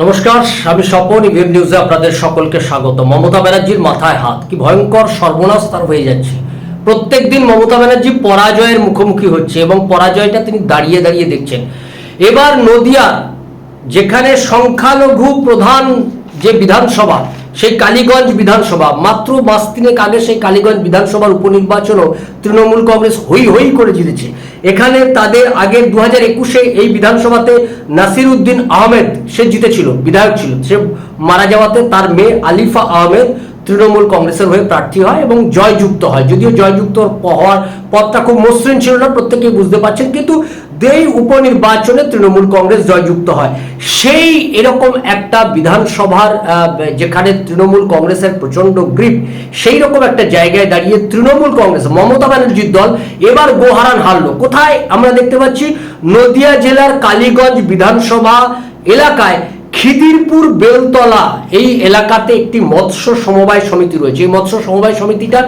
নমস্কার, আমি স্বপন, ইভিএম নিউজে আপনাদের সকলকে স্বাগত। মমতা ব্যানার্জির মাথায় হাত, কি ভয়ঙ্কর সর্বনাশ তার হয়ে যাচ্ছে। প্রত্যেক দিন মমতা ব্যানার্জি পরাজয়ের মুখোমুখি হচ্ছে এবং পরাজয়টা তিনি দাঁড়িয়ে দাঁড়িয়ে দেখছেন। এবার নদিয়া, যেখানে সংখ্যালঘু প্রধান যে বিধানসভা সেই কালীগঞ্জ বিধানসভা, মাত্র মাস তিনেক আগে সেই কালীগঞ্জ বিধানসভার উপনির্বাচনও তৃণমূল কংগ্রেস হই হই করে জিতেছে। এখানে তাদের আগের দু হাজার একুশে এই বিধানসভাতে নাসির উদ্দিন আহমেদ সে জিতেছিল, বিধায়ক ছিল। সে মারা যাওয়াতে তার মেয়ে আলিফা আহমেদ তৃণমূল কংগ্রেসের হয়ে প্রার্থী হয় এবং জয়যুক্ত হয়। যদিও জয়যুক্ত হওয়ার পথটা খুব মসৃণ ছিল না, প্রত্যেকেই বুঝতে পারছেন। কিন্তু এই উপনির্বাচনে তৃণমূল কংগ্রেস জয়যুক্ত হয়। সেই এরকম একটা বিধানসভার যেখানে তৃণমূল কংগ্রেসের প্রচণ্ড গ্রিপ সেই রকম একটা জায়গায় দাঁড়িয়ে তৃণমূল কংগ্রেস, মমতা ব্যানার্জির দল এবার গোহারান হারলো। কোথায় আমরা দেখতে পাচ্ছি? নদিয়া জেলার কালীগঞ্জ বিধানসভা এলাকায় খিদিরপুর বেলতলা এই এলাকাতে একটি মৎস্য সমবায় সমিতি রয়েছে। এই মৎস্য সমবায় সমিতিটা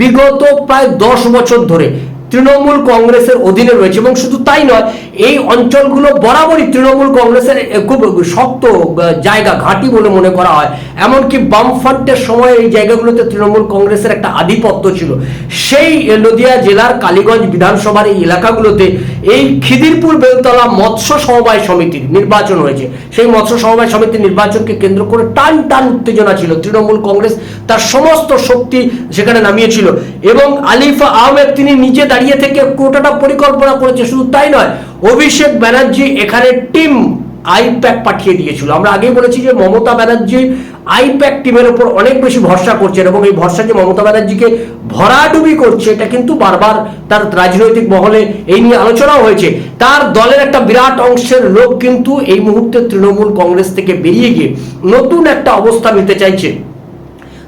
বিগত প্রায় দশ বছর ধরে তৃণমূল কংগ্রেসের অধীনে রয়েছে এবং শুধু তাই নয়, এই অঞ্চলগুলো বরাবরই তৃণমূল কংগ্রেসের খুব শক্ত জায়গা, ঘাঁটি বলে মনে করা হয়। এমনকি বামফ্রন্টের সময় এই জায়গাগুলোতে তৃণমূল কংগ্রেসের একটা আধিপত্য ছিল। সেই নদিয়া জেলার কালীগঞ্জ বিধানসভার এই এলাকাগুলোতে এই খিদিরপুর বেলতলা মৎস্য সমবায় সমিতির নির্বাচন হয়েছে। সেই মৎস্য সমবায় সমিতির নির্বাচনকে কেন্দ্র করে টান টান উত্তেজনা ছিল। তৃণমূল কংগ্রেস তার সমস্ত শক্তি সেখানে নামিয়েছিল এবং আলিফা আহমেদ তিনি নিজে দাঁড়িয়ে থেকে কোটাটা পরিকল্পনা করেছে, শুধু তাই নয়, অভিষেক ব্যানার্জি এখানে টিম আইপ্যাক পাঠিয়ে দিয়েছিল। আমরা আগেই বলেছি যে মমতা ব্যানার্জি আইপ্যাক টিমের উপর অনেক বেশি ভরসা করছেন এবং এই ভরসা যে মমতা ব্যানার্জিকে ভরাডুবি করছে, এটা কিন্তু বারবার তার রাজনৈতিক মহলে এই নিয়ে আলোচনাও হয়েছে। তার দলের একটা বিরাট অংশের লোক কিন্তু এই মুহূর্তে তৃণমূল কংগ্রেস থেকে বেরিয়ে গিয়ে নতুন একটা অবস্থা নিতে চাইছে।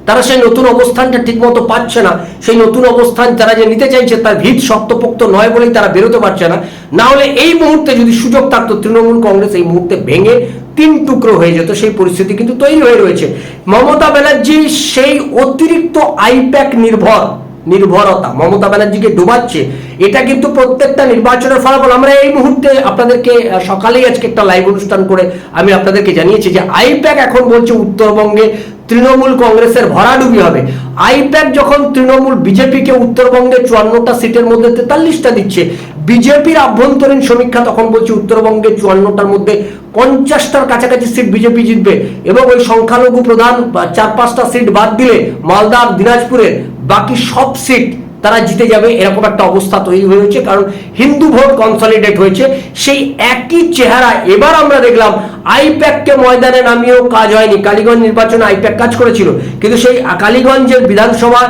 তারা সেই নতুন অবস্থানটা ঠিকমতো পাচ্ছে না। সেই নতুন অবস্থান তারা যে নিতে চাইছে তার ভিত শক্তপোক্ত নয় বলেই তারা বেরোতে পারছে না। না হলে এই মুহূর্তে যদি সুযোগ থাকতো, তৃণমূল কংগ্রেস এই মুহূর্তে ভেঙে তিন টুকরো হয়ে যেত। সেই পরিস্থিতি কিন্তু তৈরি হয়ে রয়েছে। মমতা ব্যানার্জি সেই অতিরিক্ত আইপ্যাক নির্ভর। নির্ভরতা, মমতা ব্যানার্জিকে ডুবাচ্ছে, এটা কিন্তু প্রত্যেকটা নির্বাচনের ফলাফল। আমরা এই মুহূর্তে আপনাদেরকে সকালেই আজকে একটা লাইভ অনুষ্ঠান করে আমি আপনাদেরকে জানিয়েছি যে আইপ্যাক এখন বলছে উত্তরবঙ্গে তৃণমূল কংগ্রেসের ভরাডুবি হবে। আইপ্যাক যখন তৃণমূল বিজেপিকে উত্তরবঙ্গে চুয়ান্নটা সিটের মধ্যে তেতাল্লিশটা দিচ্ছে বিজেপির আভ্যন্তরীণ সমীক্ষা তখন বলছে উত্তরবঙ্গে চুয়ান্নটার মধ্যে পঞ্চাশটার কাছাকাছি সিট বিজেপি জিতবে। এবং ওই সংখ্যালঘু প্রধান চার পাঁচটা সিট বাদ দিলে মালদা, দিনাজপুরের বাকি সব সিট তারা জিতে যাবে, এরকম একটা অবস্থা তৈরি হয়েছে, কারণ হিন্দু ভোট কনসলিডেট হয়েছে। সেই একই চেহারা এবার আমরা দেখলাম, আইপ্যাককে ময়দানে নামিয়েও কাজ হয়নি। কালীগঞ্জ নির্বাচনে আইপ্যাক কাজ করেছিল, কিন্তু সেই কালীগঞ্জের বিধানসভা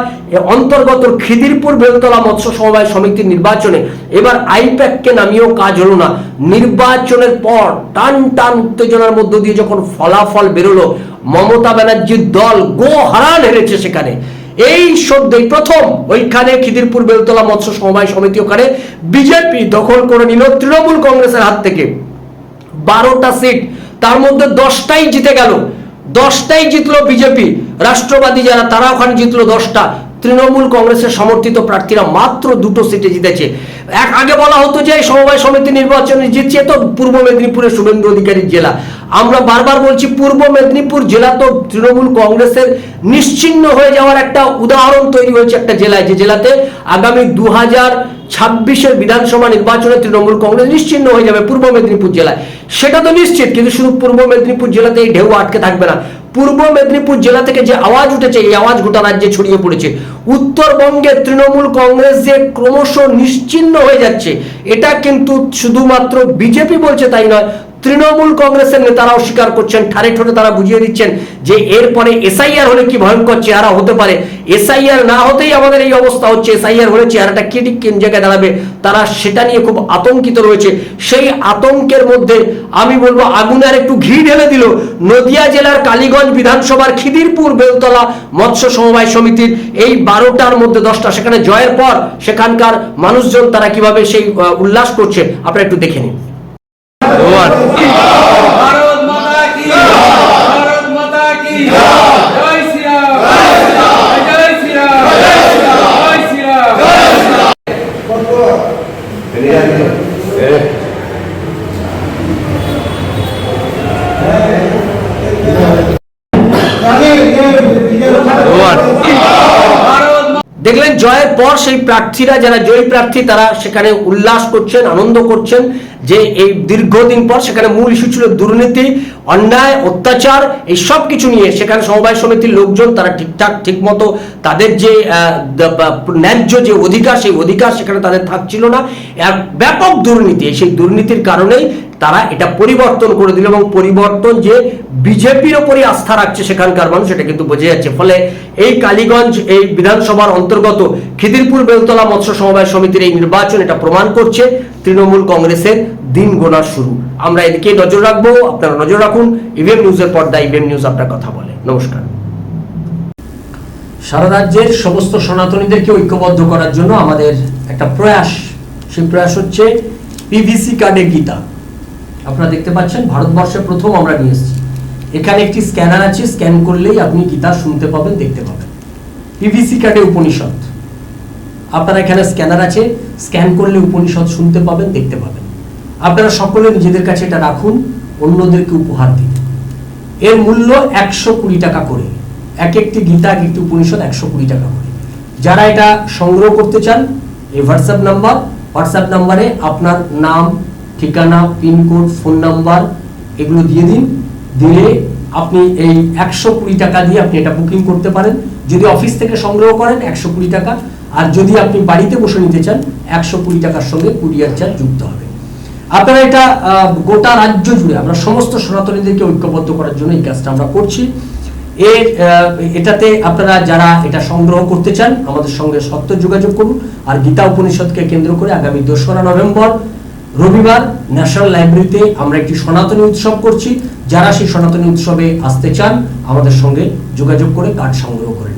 অন্তর্গত খিদিরপুর বেলতলা মৎস্য সমবায় সমিতির নির্বাচনে এবার আইপ্যাককে নামিয়েও কাজ হলো না। নির্বাচনের পর টান টান উত্তেজনার মধ্য দিয়ে যখন ফলাফল বেরোলো, মমতা ব্যানার্জির দল গো হারান হেরেছে সেখানে। এই সদ্যই প্রথম ওইখানে খিদিরপুর, বেলতলা মৎস্য সমবায় সমিতি ওখানে বিজেপি দখল করে নিল তৃণমূল কংগ্রেসের হাত থেকে। বারোটা সিট, তার মধ্যে দশটাই জিতে গেল। দশটাই জিতলো বিজেপি। রাষ্ট্রবাদী যারা, তারা ওখানে জিতলো দশটা। তৃণমূল কংগ্রেসের সমর্থিত প্রার্থীরা মাত্র দুটো সিটে জিতেছে। এক আগে বলা হতো যে সমবায় সমিতি নির্বাচনে জিতছে তো পূর্ব মেদিনীপুরের শুভেন্দু অধিকারীর জেলা। আমরা বারবার বলছি পূর্ব মেদিনীপুর জেলা তো তৃণমূল কংগ্রেসের নিশ্চিহ্ন হয়ে যাওয়ার একটা উদাহরণ তৈরি হয়েছে একটা জেলায়, যে জেলাতে আগামী দু হাজার ছাব্বিশের বিধানসভা নির্বাচনে তৃণমূল কংগ্রেস নিশ্চিন্ন হয়ে যাবে পূর্ব মেদিনীপুর জেলায়। সেটা তো নিশ্চিত, কিন্তু শুধু পূর্ব মেদিনীপুর জেলাতে এই ঢেউ আটকে থাকবে না। পূর্ব মেদিনীপুর জেলা থেকে যে আওয়াজ উঠেছে, এই আওয়াজ গোটা রাজ্যে ছড়িয়ে পড়েছে। উত্তরবঙ্গে তৃণমূল কংগ্রেস যে ক্রমশ নিশ্চিন্ন হয়ে যাচ্ছে, এটা কিন্তু শুধুমাত্র বিজেপি বলছে তাই নয় তৃণমূল কংগ্রেসের নেতারাও স্বীকার করছেন ঠারে ঠোঁটে তারা বুঝিয়ে দিচ্ছেন যে এরপরে এসআইআর হলে কি ভয়ঙ্কর চেহারা হতে পারে। এসআইআর না হতেই আমাদের এই অবস্থা হচ্ছে, এসআইআর হলে চেহারাটা কি ঠিক জায়গায় দাঁড়াবে? তারা সেটা নিয়ে খুব আতঙ্কিত রয়েছে। সেই আতঙ্কের মধ্যে আমি বলব আগুন আর একটু ঘি ঢেলে দিল নদিয়া জেলার কালীগঞ্জ বিধানসভার খিদিরপুর বেলতলা মৎস্য সমবায় সমিতির এই বারোটার মধ্যে দশটা, সেখানে জয়ের পর সেখানকার মানুষজন তারা কীভাবে সেই উল্লাস করছে, আপনারা একটু দেখে নিন। भुवन भारत माता की भारत माता की দেখলেন জয়ের পর সেই প্রার্থীরা, যারা জয়ী প্রার্থী, তারা সেখানে উল্লাস করছেন, আনন্দ করছেন যে এই দীর্ঘদিন পর সেখানে মূল ইস্যু ছিল দুর্নীতি। অন্যায়, অত্যাচার, এই সব কিছু নিয়ে সেখানে সমবায় সমিতির লোকজন তারা ঠিকঠাক, ঠিকমতো তাদের যে ন্যায্য যে অধিকার, সেই অধিকার সেখানে তাদের থাকছিল না। এক ব্যাপক দুর্নীতি সেই দুর্নীতির কারণেই তারা এটা পরিবর্তন করে দিল এবং পরিবর্তন যে বিজেপির ওপরই আস্থা রাখছে সেখানকার মানুষ এটা কিন্তু বোঝা যাচ্ছে। ফলে এই কালীগঞ্জ, এই বিধানসভার অন্তর্গত খিদিরপুর বেলতলা মৎস্য সমবায় সমিতির এই নির্বাচন এটা প্রমাণ করছে। তৃণমূল কংগ্রেসের দিন গোনার শুরু। আমরা এদিকে নজর রাখব, আপনারা নজর রাখুন। ইভিএম নিউজের পর্দায় ইভিএম নিউজ আপনার কথা বলে। নমস্কার। সারা রাজ্যের সমস্ত সনাতনীদেরকে ঐক্যবদ্ধ করার জন্য আমাদের একটা প্রয়াস। সেই প্রয়াস হচ্ছে পিভিসি কার্ডে গীতা। আপনারা দেখতে পাচ্ছেন, ভারতবর্ষে প্রথম আমরা নিয়ে এসেছি। এখানে একটি স্ক্যানার আছে, স্ক্যান করলেই আপনি গীতা শুনতে পাবেন, দেখতে পাবেন। পিভিসি কার্ডে উপনিষদ। আপনারা এখানে স্ক্যানার আছে, স্ক্যান করলে উপনিষদ শুনতে পাবেন, দেখতে পাবেন। আপনারা সকলে নিজেদের কাছে এটা রাখুন, অন্যদেরকে উপহার দিন। এর মূল্য একশো কুড়ি টাকা করে। এক একটি গীতা এক উপনিষদ একশো কুড়ি টাকা করে। যারা এটা সংগ্রহ করতে চান, এই হোয়াটসঅ্যাপ নাম্বার হোয়াটসঅ্যাপ নাম্বারে আপনার নাম, ঠিকানা, পিনকোড, ফোন নাম্বার, এগুলো দিয়ে দিন। দিলে আপনি এই একশো কুড়ি টাকা দিয়ে আপনি এটা বুকিং করতে পারেন। যদি অফিস থেকে সংগ্রহ করেন, একশো কুড়ি টাকা। আর যদি আপনি বাড়িতে বসে নিতে চান, একশো কুড়ি টাকার সঙ্গে কুরিয়ার চার্জ যুক্ত হবে। আপনারা এটা গোটা রাজ্য জুড়ে, আমরা সমস্ত সনাতনীদেরকে ঐক্যবদ্ধ করার জন্য এই কাজটা আমরা করছি। এর এটাতে আপনারা যারা এটা সংগ্রহ করতে চান, আমাদের সঙ্গে সত্য যোগাযোগ করুন। আর গীতা উপনিষদকে কেন্দ্র করে আগামী দোসরা নভেম্বর, রবিবার ন্যাশনাল লাইব্রেরিতে আমরা একটি সনাতনী উৎসব করছি। যারা সেই সনাতনী উৎসবে আসতে চান, আমাদের সঙ্গে যোগাযোগ করে কার্ড সংগ্রহ করে।